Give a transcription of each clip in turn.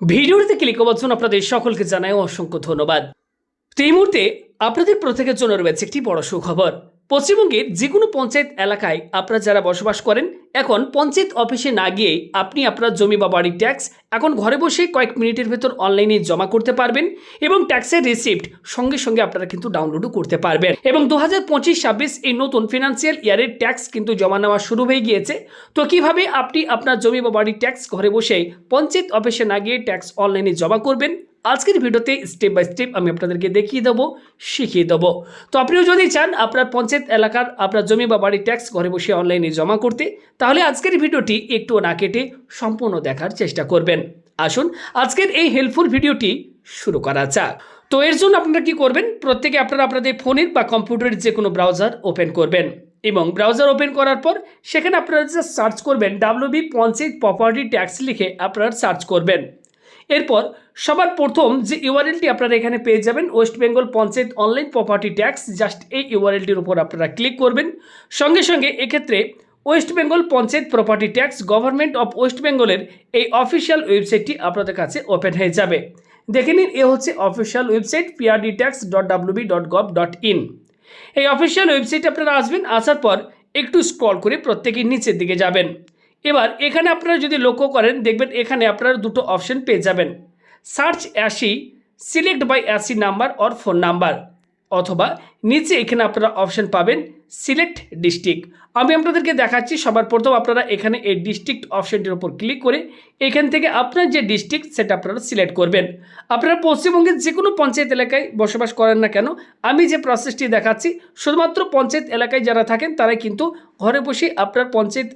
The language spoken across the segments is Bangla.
ভিডিওটিতে ক্লিক করার জন্য আপনাদের সকলকে জানাই অসংখ্য ধন্যবাদ। এই মুহূর্তে আপনাদের প্রত্যেকের জন্য রয়েছে একটি বড় সুখবর। পশ্চিমবঙ্গের যে কোনো পঞ্চায়েত এলাকায় আপনারা যারা বসবাস করেন, এখন পঞ্চায়েত অফিসে না গিয়ে আপনি আপনার জমি বা বাড়ির ট্যাক্স এখন ঘরে বসে কয়েক মিনিটের ভেতর অনলাইনে জমা করতে পারবেন এবং ট্যাক্সের রিসিপ্ট সঙ্গে সঙ্গে আপনারা কিন্তু ডাউনলোডও করতে পারবেন। এবং দু হাজার পঁচিশ ছাব্বিশ এই নতুন ফিনান্সিয়াল ইয়ারের ট্যাক্স কিন্তু জমা নেওয়া শুরু হয়ে গিয়েছে। তো কীভাবে আপনি আপনার জমি বা বাড়ির ট্যাক্স ঘরে বসে পঞ্চায়েত অফিসে না গিয়ে ট্যাক্স অনলাইনে জমা করবেন? আজকের ভিডিওতে স্টেপ বাই স্টেপ আমি আপনাদেরকে দেখিয়ে দেবো, শিখিয়ে দেবো। তো আপনিও যদি চান আপনার পঞ্চায়েত এলাকার, আপনার জমি বা বাড়ির ট্যাক্স ঘরে বসে অনলাইনে জমা করতে, তাহলে আজকের ভিডিওটি একটু না কেটে সম্পূর্ণ দেখার চেষ্টা করবেন। আসুন, আজকের এই হেল্পফুল ভিডিওটি শুরু করা যাক। তো এর জন্য আপনারা কি করবেন? প্রত্যেকে আপনারা আপনাদের ফোনের বা কম্পিউটারের যে কোনো ব্রাউজার ওপেন করবেন এবং ব্রাউজার ওপেন করার পর সেখানে আপনারা যে সার্চ করবেন ডাব্লিউবি পঞ্চায়েত প্রপার্টি ট্যাক্স লিখে আপনারা সার্চ করবেন। এরপর সবার প্রথম যে ইউআরএলটি আপনারা এখানে পেয়ে যাবেন, West Bengal panchayat online property tax, just এই ইউআরএলটির উপর আপনারা ক্লিক করবেন। সঙ্গে সঙ্গে এক্ষেত্রে West Bengal panchayat property tax, government of West বেঙ্গলের এই অফিসিয়াল ওয়েবসাইটটি আপনাদের কাছে ওপেন হয়ে যাবে। দেখে নিন, এ হচ্ছে official website PRD tax dot WB dot gov dot in এই অফিসিয়াল ওয়েবসাইটে আপনারা আসবেন, আসার পর একটু স্ক্রল করে প্রত্যেকের নিচের দিকে যাবেন। এবার এখানে আপনারা যদি লক্ষ্য করেন, দেখবেন এখানে আপনারা দুটো অপশন পেয়ে যাবেন। Search AC select by AC number or phone number অথবা নিচে এখানে আপনারা অপশন পাবেন সিলেক্ট ডিস্ট্রিক্ট আমি আপনাদেরকে দেখাচ্ছি, সবার প্রথম আপনারা এখানে এই ডিস্ট্রিক্ট অপশনটির উপর ক্লিক করে এখান থেকে আপনার যে ডিস্ট্রিক্ট সেটা আপনারা সিলেক্ট করবেন। আপনারা পশ্চিমবঙ্গের যে কোনো পঞ্চায়েত এলাকায় বসবাস করেন না কেন, আমি যে প্রসেসটি দেখাচ্ছি, শুধুমাত্র পঞ্চায়েত এলাকায় যারা থাকেন তারাই কিন্তু ঘরে বসে আপনার পঞ্চায়েত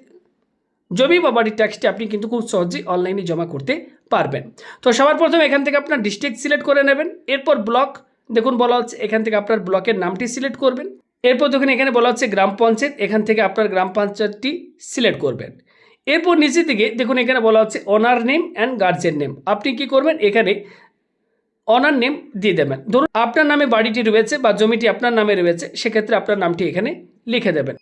জমি বা বাড়ির ট্যাক্সটি আপনি কিন্তু খুব সহজেই অনলাইনে জমা করতে পারবেন। তো সবার প্রথমে এখান থেকে আপনার ডিস্ট্রিক্ট সিলেক্ট করে নেবেন। এরপর ব্লক দেখুন বলা হচ্ছে এখান থেকে আপনার ব্লকের নামটি সিলেক্ট করবেন। এরপর দেখুন এখানে বলা হচ্ছে গ্রাম পঞ্চায়েত, এখান থেকে আপনার গ্রাম পঞ্চায়েতটি সিলেক্ট করবেন। এরপর নিচের দিকে দেখুন এখানে বলা হচ্ছে owner name and guardian name আপনি কি করবেন? এখানে অনার নেম দিয়ে দেবেন। ধরুন আপনার নামে বাড়িটি রয়েছে বা জমিটি আপনার নামে রয়েছে, সেক্ষেত্রে আপনার নামটি এখানে লিখে দেবেন।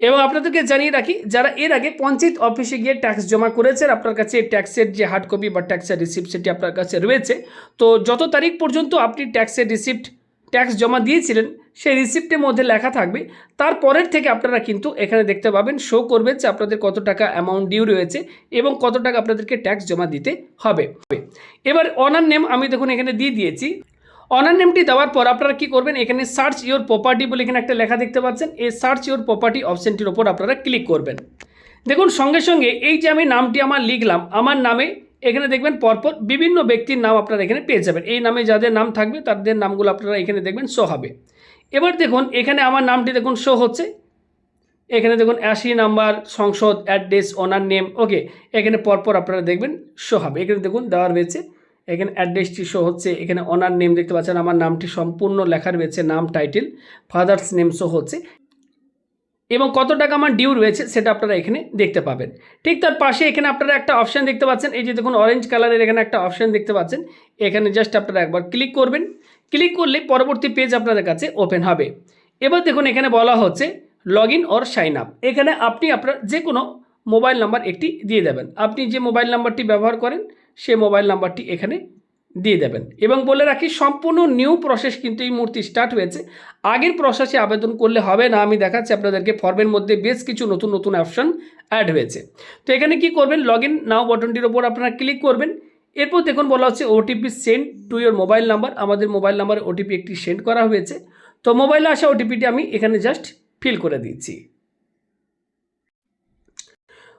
এবং আপনাদেরকে জানিয়ে রাখি, যারা এর আগে পঞ্চায়েত অফিসে গিয়ে ট্যাক্স জমা করেছেন, আপনার কাছে ট্যাক্সের যে হার্ড কপি বা ট্যাক্সের রিসিপ্ট সেটি আপনার কাছে রয়েছে, তো যত তারিখ পর্যন্ত আপনি ট্যাক্সের রিসিপ্ট ট্যাক্স জমা দিয়েছিলেন, সেই রিসিপ্টের মধ্যে লেখা থাকবে। তারপরের থেকে আপনারা কিন্তু এখানে দেখতে পাবেন শো করবে যে আপনাদের কত টাকা অ্যামাউন্ট ডিউ রয়েছে এবং কত টাকা আপনাদেরকে ট্যাক্স জমা দিতে হবে। এবার অনার নেম আমি দেখুন এখানে দিয়ে দিয়েছি। অনার নেমটি দেওয়ার পর আপনারা কি করবেন? এখানে সার্চ ইওর প্রপার্টি বলে এখানে একটা লেখা দেখতে পাচ্ছেন। এই সার্চ ইওর প্রপার্টি অপশনটির ওপর আপনারা ক্লিক করবেন। দেখুন, সঙ্গে সঙ্গে এই যে আমি নামটি আমার লিখলাম, আমার নামে এখানে দেখবেন পরপর বিভিন্ন ব্যক্তির নাম আপনারা এখানে পেয়ে যাবেন। এই নামে যাদের নাম থাকবে, তাদের নামগুলো আপনারা এখানে দেখবেন শো হবে। এবার দেখুন, এখানে আমার নামটি দেখুন শো হচ্ছে। এখানে দেখুন অ্যাসি নাম্বার সংসদ অ্যাড্রেস ওনার নেম ওকে এখানে পরপর আপনারা দেখবেন শো হবে। এখানে দেখুন দেওয়া রয়েছে এখানে অ্যাড্রেসটি শো হচ্ছে, এখানে ওনার নেম দেখতে পাচ্ছেন, আমার নামটি সম্পূর্ণ লেখা রয়েছে, নাম টাইটেল ফাদার্স নেম শো হচ্ছে। এবং কত টাকা আমার ডিউ রয়েছে সেটা আপনারা এখানে দেখতে পাবেন। ঠিক তার পাশে এখানে আপনারা একটা অপশান দেখতে পাচ্ছেন, এই যে দেখুন অরেঞ্জ কালারের এখানে একটা অপশান দেখতে পাচ্ছেন। এখানে জাস্ট আপনারা একবার ক্লিক করবেন। ক্লিক করলে পরবর্তী পেজ আপনাদের কাছে ওপেন হবে। এবার দেখুন এখানে বলা হচ্ছে log in or sign up এখানে আপনি আপনার যে কোনো মোবাইল নাম্বার একটি দিয়ে দেবেন। আপনি যে মোবাইল নাম্বারটি ব্যবহার করেন সে মোবাইল নাম্বারটি এখানে দিয়ে দেবেন। এবং বলে রাখি, সম্পূর্ণ নিউ প্রসেস কিন্তু এই মুহূর্তে স্টার্ট হয়েছে। আগের প্রসেসে আবেদন করলে হবে না, আমি দেখাচ্ছি আপনাদেরকে। ফর্মের মধ্যে বেশ কিছু নতুন নতুন অপশন অ্যাড হয়েছে। তো এখানে কি করবেন? লগ ইন নাও বটনটির ওপর আপনারা ক্লিক করবেন। এরপর দেখুন বলা হচ্ছে OTP send to your mobile number আমাদের মোবাইল নাম্বারে ওটিপি একটি সেন্ড করা হয়েছে। তো মোবাইলে আসা ওটিপিটি আমি এখানে জাস্ট ফিল করে দিচ্ছি।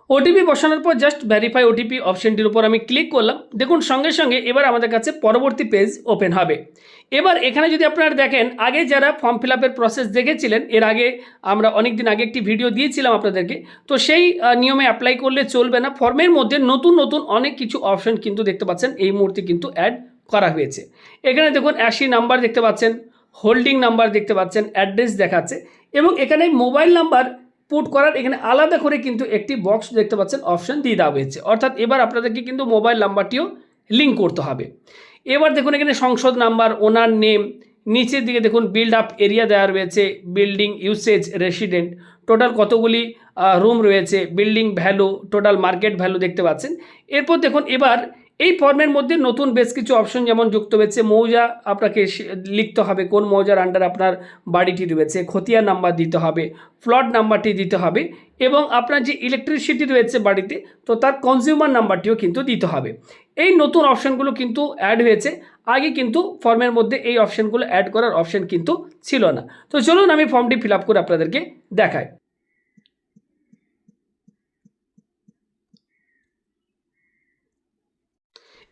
ওটিপি বসানোর পর জাস্ট ভ্যারিফাই ওটিপি অপশনটির উপর আমি ক্লিক করলাম। দেখুন, সঙ্গে সঙ্গে এবার আমাদের কাছে পরবর্তী পেজ ওপেন হবে। এবার এখানে যদি আপনারা দেখেন, আগে যারা ফর্ম ফিল আপের প্রসেস দেখেছিলেন, এর আগে আমরা অনেক দিন আগে একটি ভিডিও দিয়েছিলাম আপনাদেরকে, তো সেই নিয়মে অ্যাপ্লাই করলে চলবে না। ফর্মের মধ্যে নতুন নতুন অনেক কিছু অপশন কিন্তু দেখতে পাচ্ছেন, এই মুহূর্তে কিন্তু অ্যাড করা হয়েছে। এখানে দেখুন অ্যাসি নাম্বার দেখতে পাচ্ছেন হোল্ডিং নাম্বার দেখতে পাচ্ছেন অ্যাড্রেস দেখাচ্ছে এবং এখানে মোবাইল নাম্বার পুট করার এখানে আলাদা করে কিন্তু একটি বক্স দেখতে পাচ্ছেন অপশন দিয়ে দেওয়া হয়েছে। অর্থাৎ এবার আপনাদেরকে কিন্তু মোবাইল নাম্বারটিও লিঙ্ক করতে হবে। এবার দেখুন এখানে সংসদ নাম্বার ওনার নেম নিচের দিকে দেখুন বিল্ড আপ এরিয়া দেওয়া রয়েছে বিল্ডিং ইউসেজ রেসিডেন্ট টোটাল কতগুলি রুম রয়েছে building value total market value দেখতে পাচ্ছেন। এরপর দেখুন এবার এই ফর্মের মধ্যে নতুন বেশ কিছু অপশন যেমন যুক্ত হয়েছে, মৌজা আপনাকে লিখতে হবে কোন মৌজার আন্ডার আপনার বাড়িটি রয়েছে, খতিয়ান নাম্বার দিতে হবে ফ্লট নাম্বারটি দিতে হবে এবং আপনার যে ইলেকট্রিসিটি রয়েছে বাড়িতে, তো তার কনজিউমার নাম্বারটিও কিন্তু দিতে হবে। এই নতুন অপশনগুলো কিন্তু অ্যাড হয়েছে, আগে কিন্তু ফর্মের মধ্যে এই অপশনগুলো অ্যাড করার অপশন কিন্তু ছিল না। তো চলুন আমি ফর্মটি ফিল করে আপনাদেরকে দেখাই।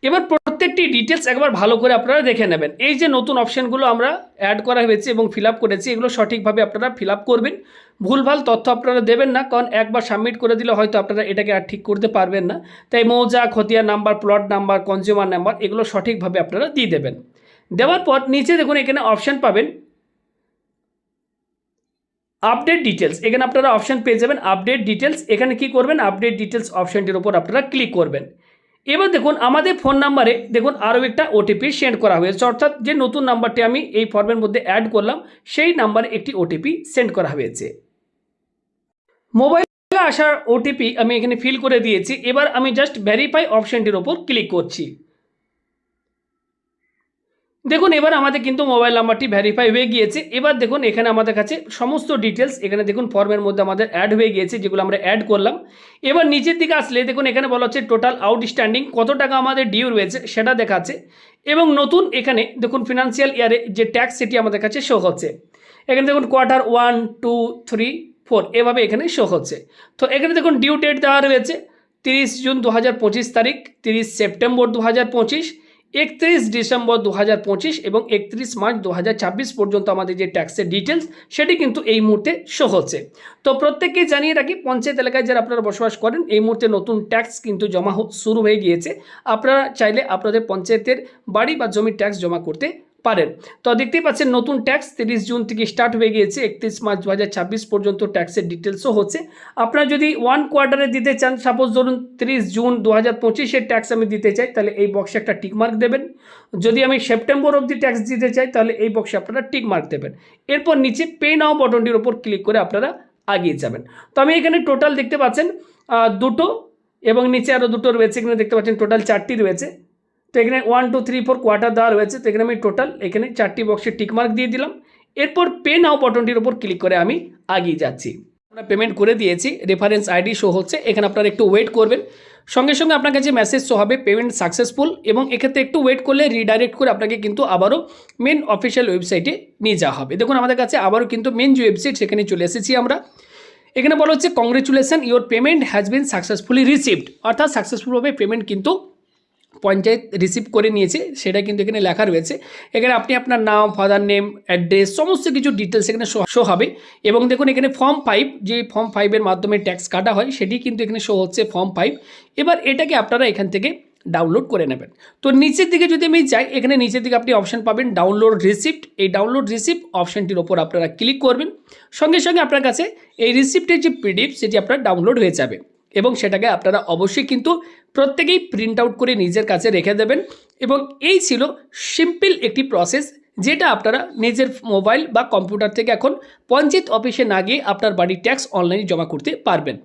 এবার প্রত্যেকটি ডিটেলস একবার ভালো করে আপনারা দেখে নেবেন। এই যে নতুন অপশানগুলো আমরা অ্যাড করা হয়েছে এবং ফিল করেছি, এগুলো সঠিকভাবে আপনারা ফিল করবেন। ভুলভাল তথ্য আপনারা দেবেন না, কারণ একবার সাবমিট করে দিলে হয়তো আপনারা এটাকে আর ঠিক করতে পারবেন না। তাই মৌজা খতিয়া number plot number consumer number এগুলো সঠিকভাবে আপনারা দিয়ে দেবেন। দেওয়ার পর নিচে দেখুন এখানে অপশান পাবেন। আপডেট ডিটেলস এখানে আপনারা অপশান পেয়ে যাবেন। আপডেট ডিটেলস এখানে কি করবেন? আপডেট ডিটেলস অপশানটির উপর আপনারা ক্লিক করবেন। এবার দেখুন, আমাদের ফোন নাম্বারে দেখুন, আরও একটা ওটিপি সেন্ড করা হয়েছে। অর্থাৎ যে নতুন নাম্বারটি আমি এই ফর্মের মধ্যে অ্যাড করলাম, সেই নাম্বারে একটি ওটিপি সেন্ড করা হয়েছে। মোবাইলে আসার ওটিপি আমি এখানে ফিল করে দিয়েছি। এবার আমি জাস্ট ভেরিফাই অপশানটির ওপর ক্লিক করছি। দেখুন, এবার আমাদের কিন্তু মোবাইল নাম্বারটি ভ্যারিফাই হয়ে গিয়েছে। এবার দেখুন, এখানে আমাদের কাছে সমস্ত ডিটেলস এখানে দেখুন ফর্মের মধ্যে আমাদের অ্যাড হয়ে গিয়েছে, যেগুলো আমরা অ্যাড করলাম। এবার নিচের দিকে আসলে দেখুন, এখানে বলা হচ্ছে টোটাল আউটস্ট্যান্ডিং কত টাকা আমাদের ডিউ রয়েছে সেটা দেখাচ্ছে। এবং নতুন এখানে দেখুন ফিনান্সিয়াল ইয়ারে যে ট্যাক্স সেটি আমাদের কাছে শো হচ্ছে। এখানে দেখুন quarter one two three four এভাবে এখানে শো হচ্ছে। তো এখানে দেখুন ডিউ ডেট দেওয়া রয়েছে, তিরিশ জুন দু হাজার পঁচিশ তারিখ, তিরিশ সেপ্টেম্বর দু হাজার পঁচিশ একত্রিশ ডিসেম্বর দু হাজার পঁচিশ এবং একত্রিশ মার্চ দু হাজার ছাব্বিশ পর্যন্ত আমাদের যে ট্যাক্সের ডিটেলস সেটি কিন্তু এই মুহূর্তে শো হচ্ছে। তো প্রত্যেককেই জানিয়ে রাখি, পঞ্চায়েত এলাকায় যারা আপনারা বসবাস করেন, এই মুহূর্তে নতুন ট্যাক্স কিন্তু জমা শুরু হয়ে গিয়েছে। আপনারা চাইলে আপনাদের পঞ্চায়েতের বাড়ি বা জমির ট্যাক্স জমা করতে পারেন। তো দেখতেই পাচ্ছেন, নতুন ট্যাক্স তিরিশ জুন থেকে স্টার্ট হয়ে গিয়েছে, একত্রিশ মার্চ দু হাজার ছাব্বিশ পর্যন্ত ট্যাক্সের ডিটেলসও হচ্ছে। আপনারা যদি ওয়ান কোয়ার্টারে দিতে চান সাপোজ ধরুন তিরিশ জুন দু হাজার পঁচিশের ট্যাক্স আমি দিতে চাই, তাহলে এই বক্সে একটা টিকমার্ক দেবেন। যদি আমি সেপ্টেম্বর অবধি ট্যাক্স দিতে চাই, তাহলে এই বক্সে আপনারা টিকমার্ক দেবেন। এরপর নিচে পে নাও বটনটির ওপর ক্লিক করে আপনারা আগিয়ে যাবেন। তো আমি এখানে টোটাল দেখতে পাচ্ছেন দুটো এবং নিচে আরও দুটো রয়েছে এখানে দেখতে পাচ্ছেন টোটাল চারটি রয়েছে। তো এখানে one two three four quarter দেওয়া রয়েছে। তো এখানে আমি টোটাল এখানে চারটি বক্সে টিকমার্ক দিয়ে দিলাম। এরপর পে নাও বটনটির উপর ক্লিক করে আমি আগিয়ে যাচ্ছি। আমরা পেমেন্ট করে দিয়েছি। রেফারেন্স আইডি শো হচ্ছে। এখানে আপনারা একটু ওয়েট করবেন। সঙ্গে সঙ্গে আপনার কাছে মেসেজ শো হবে পেমেন্ট সাকসেসফুল এবং এক্ষেত্রে একটু ওয়েট করলে রিডাইরেক্ট করে আপনাকে কিন্তু আবারও মেন অফিসিয়াল ওয়েবসাইটে নিয়ে যাওয়া হবে। দেখুন, আমাদের কাছে আবারও কিন্তু মেন যে ওয়েবসাইট সেখানে চলে এসেছি আমরা। এখানে বলা হচ্ছে congratulation your payment has been successfully received অর্থাৎ সাকসেসফুলভাবে পেমেন্ট কিন্তু পঞ্চায়েত রিসিভ করে নিয়েছে, সেটা কিন্তু এখানে লেখা রয়েছে। এখানে আপনি আপনার নাম ফাদার নেম অ্যাড্রেস সমস্ত কিছু ডিটেলস এখানে শো হবে। এবং দেখুন এখানে ফর্ম ফাইভ যে ফর্ম ফাইভের মাধ্যমে ট্যাক্স কাটা হয়, সেটি কিন্তু এখানে শো হচ্ছে ফর্ম ফাইভ এবার এটাকে আপনারা এখান থেকে ডাউনলোড করে নেবেন। তো নিচের দিকে যদি আমি যাই, এখানে নিচের দিকে আপনি অপশন পাবেন ডাউনলোড রিসিপ্ট এই ডাউনলোড রিসিপ্ট অপশনটির ওপর আপনারা ক্লিক করবেন। সঙ্গে সঙ্গে আপনার কাছে এই রিসিপ্টের যে পিডিএফ সেটি আপনার ডাউনলোড হয়ে যাবে। এবং সেটাকে আপনারা অবশ্যই কিন্তু প্রত্যেকেই প্রিন্ট আউট করে নিজের কাছে রেখে দেবেন। এবং এই ছিল সিম্পল একটি প্রসেস যেটা আপনারা নিজের মোবাইল বা কম্পিউটার থেকে এখন পঞ্চায়েত অফিসে না গিয়ে আপনার বাড়ির ট্যাক্স অনলাইনে জমা করতে পারবেন।